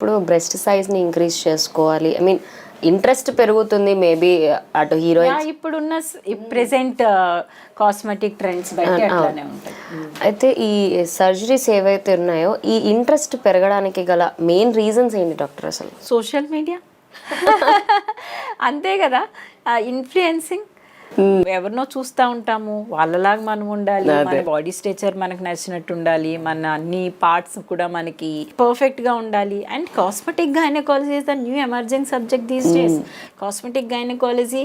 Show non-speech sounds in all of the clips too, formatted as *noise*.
ఇప్పుడు బ్రెస్ట్ సైజ్ని ఇంక్రీజ్ చేసుకోవాలి. ఐ మీన్ ఇంట్రెస్ట్ పెరుగుతుంది మేబీ అటు హీరోయిన్ ఇప్పుడున్న ప్రెసెంట్ కాస్మెటిక్ ట్రెండ్స్ అయితే ఈ సర్జరీస్ ఏవైతే ఉన్నాయో ఈ ఇంట్రెస్ట్ పెరగడానికి గల మెయిన్ రీజన్స్ ఏంటి డాక్టర్ అసలు? Social media? *laughs* అంతే కదా. ఇన్ఫ్లుయెన్సింగ్ ఎవరినో చూస్తూ ఉంటాము. వాళ్ళలాగా మనం ఉండాలి. మన బాడీ స్ట్రక్చర్ మనకు నచ్చినట్టు ఉండాలి. మన అన్ని పార్ట్స్ కూడా మనకి పర్ఫెక్ట్గా ఉండాలి. And cosmetic gynaecology is the new emerging subject these days cosmetic gynaecology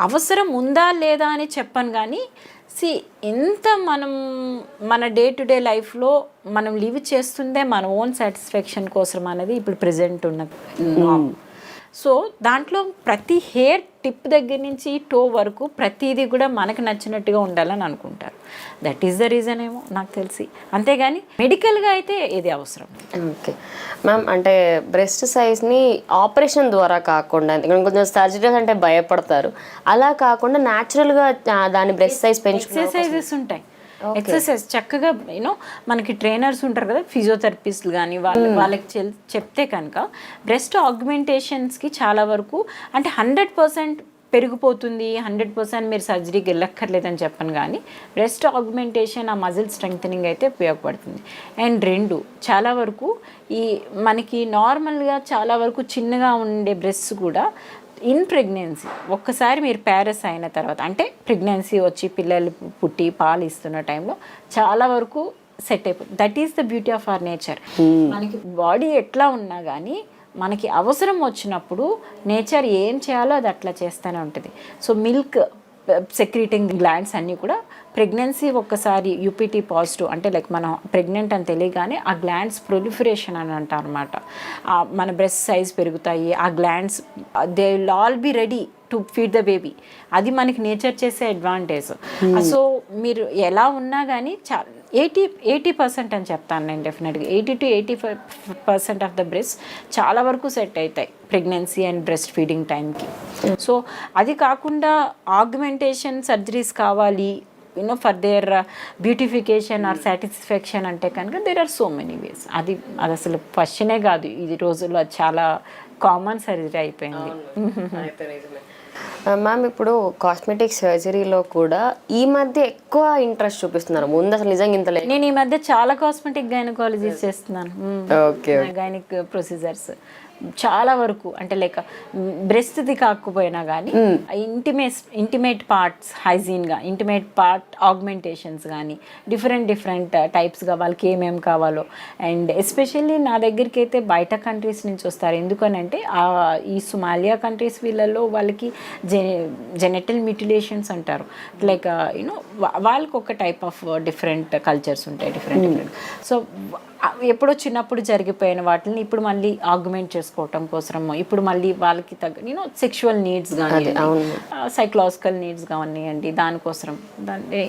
అవసరం ఉందా లేదా అని చెప్పను కానీ సి ఎంత మనం మన డే టు డే లైఫ్లో మనం లివ్ చేస్తుందే మన ఓన్ సాటిస్ఫాక్షన్ కోసం అనేది ఇప్పుడు ప్రజెంట్ ఉన్న. సో దాంట్లో ప్రతి హెయిర్ టిప్ దగ్గర నుంచి టో వరకు ప్రతిదీ కూడా మనకు నచ్చినట్టుగా ఉండాలని అనుకుంటారు. దట్ ఈస్ ద రీజన్ ఏమో నాకు తెలిసి. అంతేగాని మెడికల్గా అయితే ఇది అవసరం. ఓకే. మ్యామ్ అంటే బ్రెస్ట్ సైజ్ని ఆపరేషన్ ద్వారా కాకుండా కొంచెం సర్జరీస్ అంటే భయపడతారు. అలా కాకుండా న్యాచురల్గా దాని బ్రెస్ట్ సైజ్ పెంచుకునే ఎక్సర్సైజెస్ ఉంటాయి. ఎక్సర్సైజ్ చక్కగా యూనో మనకి ట్రైనర్స్ ఉంటారు కదా ఫిజియోథెరపిస్టులు కానీ వాళ్ళ వాళ్ళకి చెప్తే కనుక బ్రెస్ట్ ఆగ్మెంటేషన్స్కి చాలా వరకు అంటే హండ్రెడ్ పర్సెంట్ పెరిగిపోతుంది హండ్రెడ్ పర్సెంట్ మీరు సర్జరీకి వెళ్ళక్కర్లేదని చెప్పను కానీ బ్రెస్ట్ ఆగ్మెంటేషన్ ఆ మజిల్ స్ట్రెంగ్థనింగ్ అయితే ఉపయోగపడుతుంది. అండ్ రెండు చాలా వరకు ఈ మనకి నార్మల్గా చాలా వరకు చిన్నగా ఉండే బ్రెస్ట్ కూడా ఇన్ ప్రెగ్నెన్సీ ఒక్కసారి మీరు ప్యారెస్ అయిన తర్వాత అంటే ప్రెగ్నెన్సీ వచ్చి పిల్లలు పుట్టి పాలు ఇస్తున్న టైంలో చాలా వరకు సెట్ అయిపోతుంది that is the beauty of our nature మనకి బాడీ ఎట్లా ఉన్నా కానీ మనకి అవసరం వచ్చినప్పుడు నేచర్ ఏం చేయాలో అది అట్లా చేస్తూనే ఉంటుంది. సో మిల్క్ సెక్రీటింగ్ గ్లాండ్స్ అన్నీ కూడా ప్రెగ్నెన్సీ ఒక్కసారి యూపీటీ పాజిటివ్ అంటే లైక్ మనం ప్రెగ్నెంట్ అని తెలియగానే ఆ గ్లాండ్స్ ప్రొలిఫరేషన్ అని అంటారు అనమాట మన బ్రెస్ట్ సైజ్ పెరుగుతాయి ఆ glands they will all be ready to feed the baby అది మనకి నేచర్ చేసే అడ్వాంటేజ్ సో మీరు ఎలా ఉన్నా కానీ చా ఎయిటీ ఎయిటీ పర్సెంట్ అని చెప్తాను నేను డెఫినెట్గా. Eighty two eighty five percent of the breast చాలా వరకు సెట్ అవుతాయి ప్రెగ్నెన్సీ అండ్ బ్రెస్ట్ ఫీడింగ్ టైంకి. సో అది కాకుండా ఆగ్మెంటేషన్ సర్జరీస్ కావాలి you know for their beautification or satisfaction అంటే కనుక there are so many ways అది అది అసలు క్వశ్చనే కాదు. ఈ రోజుల్లో అది చాలా కామన్ సర్జరీ అయిపోయింది. మ్యామ్ ఇప్పుడు కాస్మెటిక్ సర్జరీలో కూడా ఈ మధ్య ఎక్కువ ఇంట్రెస్ట్ చూపిస్తున్నారు. ముందు అసలు నిజంగా ఇంత లేదు నేను ఈ మధ్య చాలా కాస్మెటిక్ గైనకాలజీస్ చేస్తున్నాను. ఓకే గైనిక్ ప్రొసీజర్స్ చాలా వరకు అంటే లైక్ బ్రెస్ట్ది కాకపోయినా కానీ ఇంటిమేట్ ఇంటిమేట్ పార్ట్స్ హైజీన్గా ఇంటిమేట్ పార్ట్ ఆగ్మెంటేషన్స్ కానీ డిఫరెంట్ డిఫరెంట్ టైప్స్గా వాళ్ళకి ఏమేమి కావాలో. అండ్ ఎస్పెషల్లీ నా దగ్గరికి అయితే బయట కంట్రీస్ నుంచి వస్తారు. ఎందుకనంటే ఈ సుమాలియా కంట్రీస్ వీళ్ళల్లో వాళ్ళకి జె జెనెటల్ మిటిలేషన్స్ అంటారు. లైక్ యూనో వాళ్ళకి ఒక టైప్ ఆఫ్ డిఫరెంట్ కల్చర్స్ ఉంటాయి డిఫరెంట్ డిఫరెంట్. సో ఎప్పుడో చిన్నప్పుడు జరిగిపోయిన వాటిని ఇప్పుడు మళ్ళీ ఆర్గ్యుమెంట్ చేసుకోవటం కోసం ఇప్పుడు మళ్ళీ వాళ్ళకి తగ్గ యూనో సెక్షువల్ నీడ్స్ కానీ సైకలాజికల్ నీడ్స్ కానివ్వండి దానికోసం దాన్ని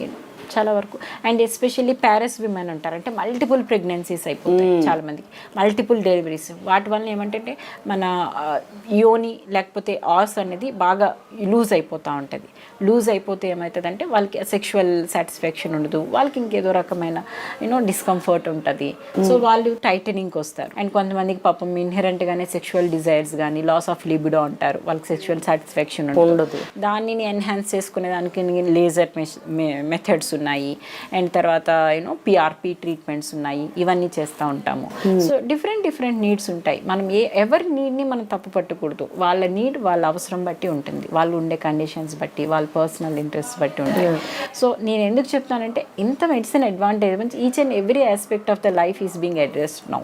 చాలా వరకు. అండ్ ఎస్పెషల్లీ ప్యారెస్ విమెన్ ఉంటారు అంటే మల్టిపుల్ ప్రెగ్నెన్సీస్ అయిపోతాయి చాలా మందికి. Multiple deliveries. వాటి వల్ల ఏమంటే మన యోని లేకపోతే ఆస్ అనేది బాగా లూజ్ అయిపోతూ ఉంటుంది. లూజ్ అయిపోతే ఏమవుతుందంటే వాళ్ళకి సెక్షువల్ సాటిస్ఫాక్షన్ ఉండదు. వాళ్ళకి ఇంకేదో రకమైన యూనో డిస్కంఫర్ట్ ఉంటుంది. సో వాళ్ళు టైటనింగ్కి వస్తారు. అండ్ కొంతమందికి పాపం ఇన్హెరెంట్గానే సెక్షువల్ డిజైర్స్ కానీ లాస్ ఆఫ్ లిబిడో అంటారు. వాళ్ళకి సెక్షువల్ సాటిస్ఫాక్షన్ ఉండదు. దానిని ఎన్హాన్స్ చేసుకునే దానికి లేజర్ మెథడ్స్ ఉన్నాయి. అండ్ తర్వాత యూనో పిఆర్పి ట్రీట్మెంట్స్ ఉన్నాయి. ఇవన్నీ చేస్తూ ఉంటాము. సో డిఫరెంట్ డిఫరెంట్ నీడ్స్ ఉంటాయి. మనం ఏ ఎవరి నీడ్ని మనం తప్పు పట్టకూడదు. వాళ్ళ నీడ్ వాళ్ళ అవసరం బట్టి ఉంటుంది. వాళ్ళు ఉండే కండిషన్స్ బట్టి వాళ్ళ పర్సనల్ ఇంట్రెస్ట్ బట్టి ఉంటాయి సో నేను ఎందుకు చెప్తానంటే ఇంత medicine advantage each and every aspect of the life is being addressed now